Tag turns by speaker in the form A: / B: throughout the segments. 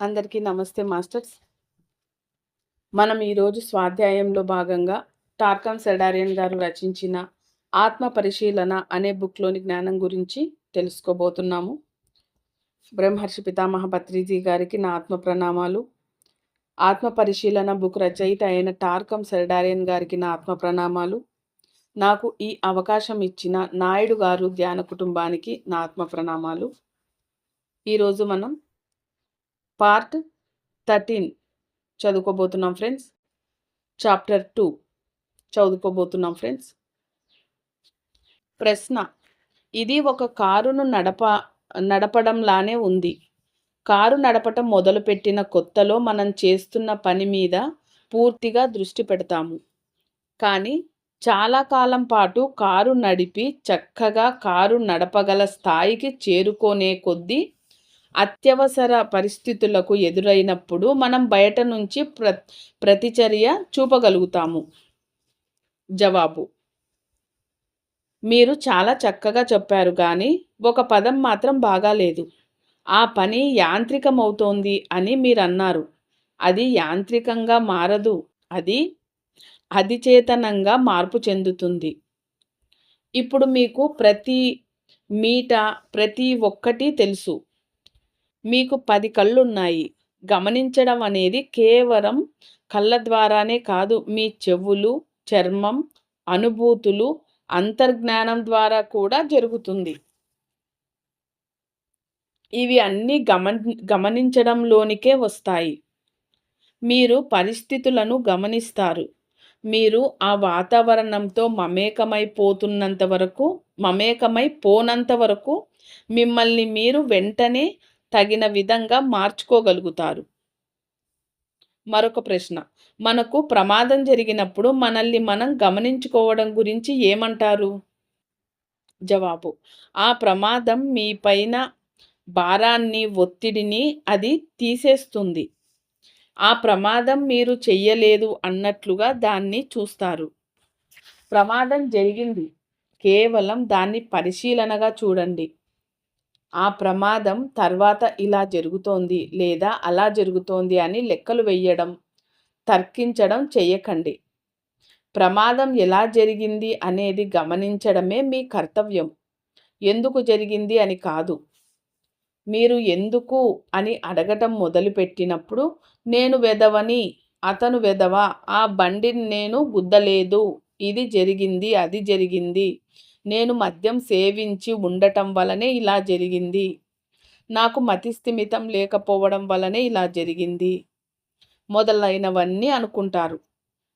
A: అందరికీ నమస్తే మాస్టర్స్. మనం ఈరోజు స్వాధ్యాయంలో భాగంగా టార్కమ్ సెడారియన్ గారు రచించిన ఆత్మ పరిశీలన అనే బుక్లోని జ్ఞానం గురించి తెలుసుకోబోతున్నాము. బ్రహ్మర్షి పితామహ పత్రిజీ గారికి నా ఆత్మ ప్రణామాలు. ఆత్మ పరిశీలన బుక్ రచయిత అయిన టార్కమ్ సెడారియన్ గారికి నా ఆత్మ ప్రణామాలు. నాకు ఈ అవకాశం ఇచ్చిన నాయుడు గారు ధ్యాన కుటుంబానికి నా ఆత్మ ప్రణామాలు. ఈరోజు మనం పార్ట్ థర్టీన్. చదువుకోబోతున్నాం ఫ్రెండ్స్. Chapter two. చదువుకోబోతున్నాం ఫ్రెండ్స్. ప్రశ్న. ఇది ఒక కారును నడప నడపడంలానే ఉంది. కారు నడపటం మొదలుపెట్టిన కొత్తలో మనం చేస్తున్న పని మీద పూర్తిగా దృష్టి పెడతాము. కానీ చాలా కాలం పాటు కారు నడిపి చక్కగా కారు నడపగల స్థాయికి చేరుకోనే కొద్దీ అత్యవసర పరిస్థితులకు ఎదురైనప్పుడు మనం బయట నుంచి ప్ర ప్రతిచర్య చూపగలుగుతాము. జవాబు. మీరు చాలా చక్కగా చెప్పారు కానీ ఒక పదం మాత్రం బాగాలేదు ఆ పని యాంత్రికమవుతోంది అని మీరు అన్నారు అది యాంత్రికంగా మారదు. అది అధిచేతనంగా మార్పు చెందుతుంది. ఇప్పుడు మీకు ప్రతి మీట ప్రతి ఒక్కటి తెలుసు. మీకు పది కళ్ళున్నాయి. గమనించడం అనేది కేవలం కళ్ళ ద్వారానే కాదు మీ చెవులు చర్మం అనుభూతులు అంతర్జ్ఞానం ద్వారా కూడా జరుగుతుంది. ఇవి అన్నీ గమని గమనించడంలోనికే వస్తాయి. మీరు పరిస్థితులను గమనిస్తారు. మీరు ఆ వాతావరణంతో మమేకమైపోతున్నంత వరకు మమేకమై పోనంత వరకు మిమ్మల్ని మీరు వెంటనే తగిన విధంగా మార్చుకోగలుగుతారు. మరొక ప్రశ్న. మనకు ప్రమాదం జరిగినప్పుడు మనల్ని మనం గమనించుకోవడం గురించి ఏమంటారు? జవాబు. ఆ ప్రమాదం మీ పైన భారాన్ని ఒత్తిడిని అది తీసేస్తుంది. ఆ ప్రమాదం మీరు చెయ్యలేదు అన్నట్లుగా దాన్ని చూస్తారు. ప్రమాదం జరిగింది. కేవలం దాన్ని పరిశీలనగా చూడండి. ఆ ప్రమాదం తర్వాత ఇలా జరుగుతోంది లేదా అలా జరుగుతోంది అని లెక్కలు వెయ్యడం తర్కించడం చేయకండి. ప్రమాదం ఎలా జరిగింది అనేది గమనించడమే మీ కర్తవ్యం. ఎందుకు జరిగింది అని కాదు. మీరు ఎందుకు అని అడగటం మొదలుపెట్టినప్పుడు నేను వెదవని అతను వెదవ ఆ బండిని నేను గుద్దలేదు ఇది జరిగింది అది జరిగింది నేను మద్యం సేవించి ఉండటం వలనే ఇలా జరిగింది. నాకు మతిస్థిమితం లేకపోవడం వలనే ఇలా జరిగింది. మొదలైనవన్నీ అనుకుంటారు.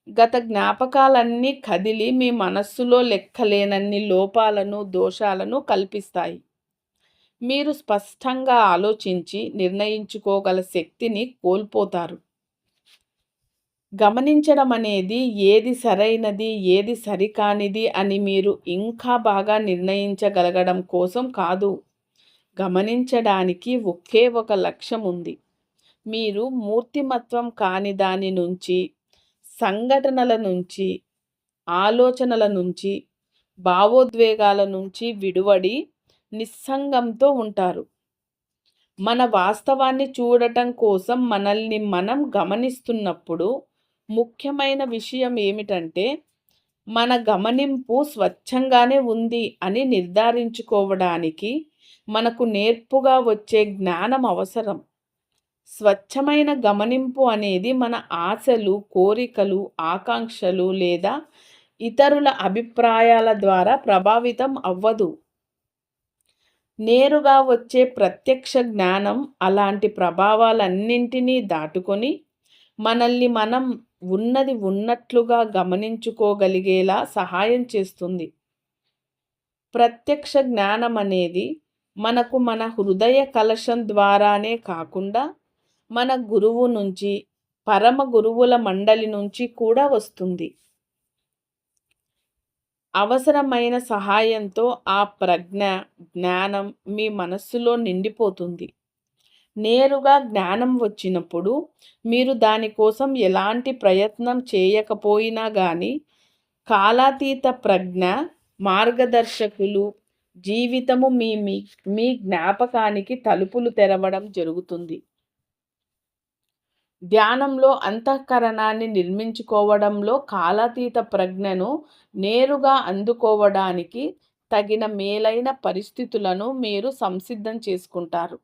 A: గత జ్ఞాపకాలన్నీ కదిలి మీ మనస్సులో లెక్కలేనన్ని లోపాలను దోషాలను కల్పిస్తాయి. మీరు స్పష్టంగా ఆలోచించి నిర్ణయించుకోగల శక్తిని కోల్పోతారు. గమనించడం అనేది ఏది సరైనది ఏది సరికానిది అని మీరు ఇంకా బాగా నిర్ణయించగలగడం కోసం కాదు. గమనించడానికి ఒకే ఒక లక్ష్యం ఉంది. మీరు మూర్తిమత్వం కాని దాని నుంచి సంఘటనల నుంచి ఆలోచనల నుంచి భావోద్వేగాల నుంచి విడువడి నిస్సంగంతో ఉంటారు. మన వాస్తవాన్ని చూడటం కోసం మనల్ని మనం గమనిస్తున్నప్పుడు ముఖ్యమైన విషయం ఏమిటంటే మన గమనింపు స్వచ్ఛంగానే ఉంది అని నిర్ధారించుకోవడానికి మనకు నేర్పుగా వచ్చే జ్ఞానం అవసరం. స్వచ్ఛమైన గమనింపు అనేది మన ఆశలు కోరికలు ఆకాంక్షలు లేదా ఇతరుల అభిప్రాయాల ద్వారా ప్రభావితం అవ్వదు. నేరుగా వచ్చే ప్రత్యక్ష జ్ఞానం అలాంటి ప్రభావాలన్నింటినీ దాటుకొని మనల్ని మనం ఉన్నది ఉన్నట్లుగా గమనించుకోగలిగేలా సహాయం చేస్తుంది. ప్రత్యక్ష జ్ఞానం అనేది మనకు మన హృదయ కలశం ద్వారానే కాకుండా మన గురువు నుంచి పరమ గురువుల మండలి నుంచి కూడా వస్తుంది. అవసరమైన సహాయంతో ఆ ప్రజ్ఞ జ్ఞానం మీ మనస్సులో నిండిపోతుంది. నేరుగా జ్ఞానం వచ్చినప్పుడు మీరు దానికోసం ఎలాంటి ప్రయత్నం చేయకపోయినా కానీ కాలాతీత ప్రజ్ఞ మార్గదర్శకులు జీవితము మీ మీ మీ జ్ఞాపకానికి తలుపులు తెరవడం జరుగుతుంది. ధ్యానంలో అంతఃకరణాన్ని నిర్మించుకోవడంలో కాలాతీత ప్రజ్ఞను నేరుగా అందుకోవడానికి తగిన మేలైన పరిస్థితులను మీరు సంసిద్ధం చేసుకుంటారు.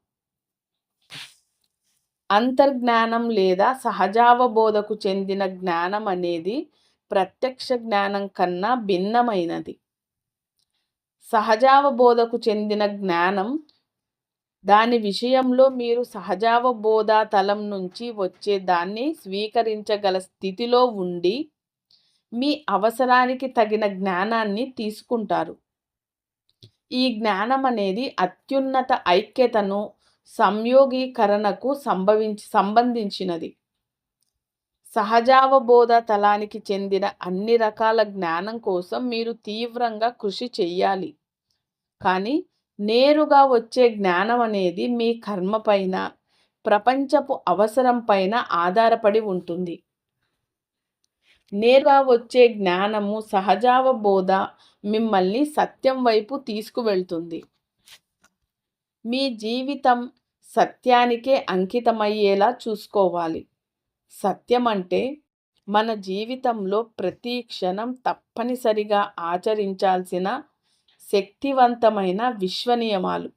A: అంతర్జ్ఞానం లేదా సహజావబోధకు చెందిన జ్ఞానం అనేది ప్రత్యక్ష జ్ఞానం కన్నా భిన్నమైనది. సహజావబోధకు చెందిన జ్ఞానం దాని విషయంలో మీరు సహజావబోధ తలం నుంచి వచ్చే దాన్ని స్వీకరించగల స్థితిలో ఉండి మీ అవసరానికి తగిన జ్ఞానాన్ని తీసుకుంటారు. ఈ జ్ఞానం అనేది అత్యున్నత ఐక్యతను సంయోగీకరణకు సంభవించి సంబంధించినది. సహజావబోధ తలానికి చెందిన అన్ని రకాల జ్ఞానం కోసం మీరు తీవ్రంగా కృషి చెయ్యాలి. కానీ నేరుగా వచ్చే జ్ఞానం అనేది మీ కర్మపైన ప్రపంచపు అవసరం పైన ఆధారపడి ఉంటుంది. నేరుగా వచ్చే జ్ఞానము సహజావబోధ మిమ్మల్ని సత్యం వైపు తీసుకువెళ్తుంది. మీ జీవితం సత్యానికే అంకితమయ్యేలా చూసుకోవాలి. సత్యం అంటే మన జీవితంలో ప్రతి క్షణం తప్పనిసరిగా ఆచరించాల్సిన శక్తివంతమైన విశ్వనియమాలు.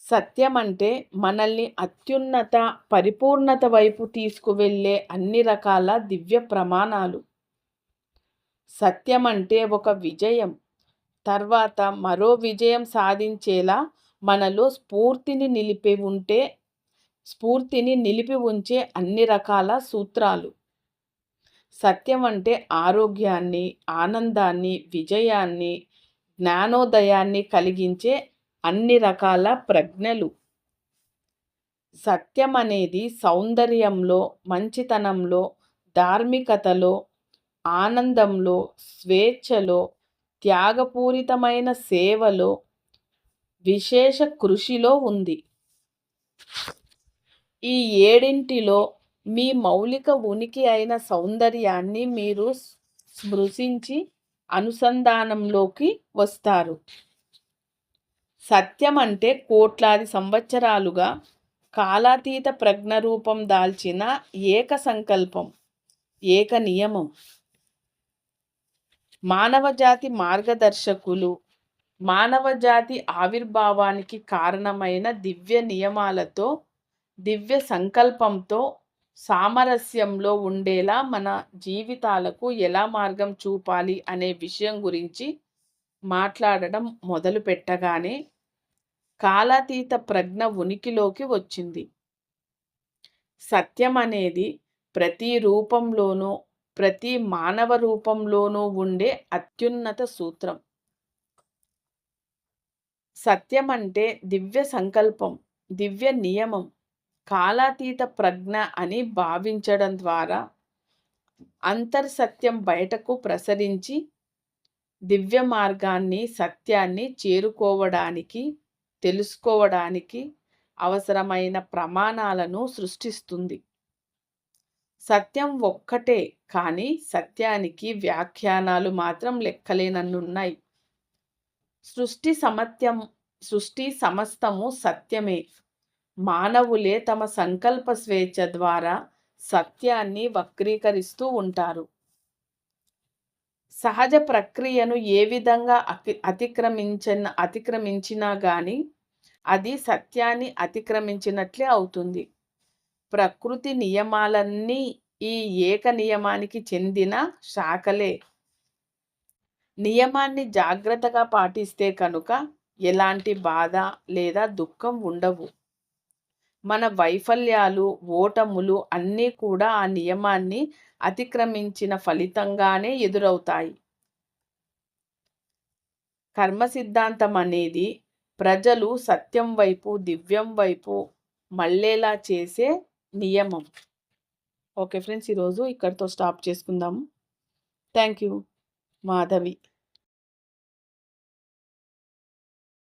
A: సత్యం అంటే మనల్ని అత్యున్నత పరిపూర్ణత వైపు తీసుకువెళ్ళే అన్ని రకాల దివ్య ప్రమాణాలు. సత్యం అంటే ఒక విజయం. తర్వాత మరో విజయం సాధించేలా మనలో స్ఫూర్తిని నిలిపి ఉంటే స్ఫూర్తిని నిలిపి ఉంచే అన్ని రకాల సూత్రాలు. సత్యం అంటే ఆరోగ్యాన్ని ఆనందాన్ని విజయాన్ని జ్ఞానోదయాన్ని కలిగించే అన్ని రకాల ప్రజ్ఞలు. సత్యం అనేది సౌందర్యంలో మంచితనంలో ధార్మికతలో ఆనందంలో స్వేచ్ఛలో త్యాగపూరితమైన సేవలో విశేష కృషిలో ఉంది. ఈ ఏడింటిలో మీ మౌలిక ఉనికి అయిన సౌందర్యాన్ని మీరు స్మృశించి అనుసంధానంలోకి వస్తారు. సత్యం అంటే కోట్లాది సంవత్సరాలుగా కాలాతీత ప్రజ్ఞ రూపం దాల్చిన ఏక సంకల్పం ఏక నియమం. మానవజాతి మార్గదర్శకులు మానవజాతి ఆవిర్భావానికి కారణమైన దివ్య నియమాలతో దివ్య సంకల్పంతో సామరస్యంలో ఉండేలా మన జీవితాలకు ఎలా మార్గం చూపాలి అనే విషయం గురించి మాట్లాడడం మొదలు పెట్టగానే కాలాతీత ప్రజ్ఞ ఉనికిలోకి వచ్చింది. సత్యం అనేది ప్రతి రూపంలోనూ ప్రతి మానవ రూపంలోనూ ఉండే అత్యున్నత సూత్రం. సత్యం అంటే దివ్య సంకల్పం దివ్య నియమం కాలాతీత ప్రజ్ఞ అని భావించడం ద్వారా అంతర్సత్యం బయటకు ప్రసరించి దివ్య మార్గాన్ని సత్యాన్ని చేరుకోవడానికి తెలుసుకోవడానికి అవసరమైన ప్రమాణాలను సృష్టిస్తుంది. సత్యం ఒక్కటే కానీ సత్యానికి వ్యాఖ్యానాలు మాత్రం లెక్కలేనన్నున్నాయి. సృష్టి సమత్యం సృష్టి సమస్తము సత్యమే. మానవులే తమ సంకల్ప స్వేచ్ఛ ద్వారా సత్యాన్ని వక్రీకరిస్తూ ఉంటారు. సహజ ప్రక్రియను ఏ విధంగా అతి అతిక్రమించిన అతిక్రమించినా కానీ అది సత్యాన్ని అతిక్రమించినట్లే అవుతుంది. ప్రకృతి నియమాలన్నీ ఈ ఏక నియమానికి చెందిన శాఖలే. నియమాన్ని జాగ్రత్తగా పాటిస్తే కనుక ఎలాంటి బాధ లేదా దుఃఖం ఉండవు. మన వైఫల్యాలు ఓటములు అన్నీ కూడా ఆ నియమాన్ని అతిక్రమించిన ఫలితంగానే ఎదురవుతాయి. కర్మ సిద్ధాంతం అనేది ప్రజలు సత్యం వైపు దివ్యం వైపు మళ్ళేలా చేసే నియమం. ఓకే ఫ్రెండ్స్ ఈరోజు ఇక్కడితో స్టాప్ చేసుకుందాము థ్యాంక్ యూ. మాధవి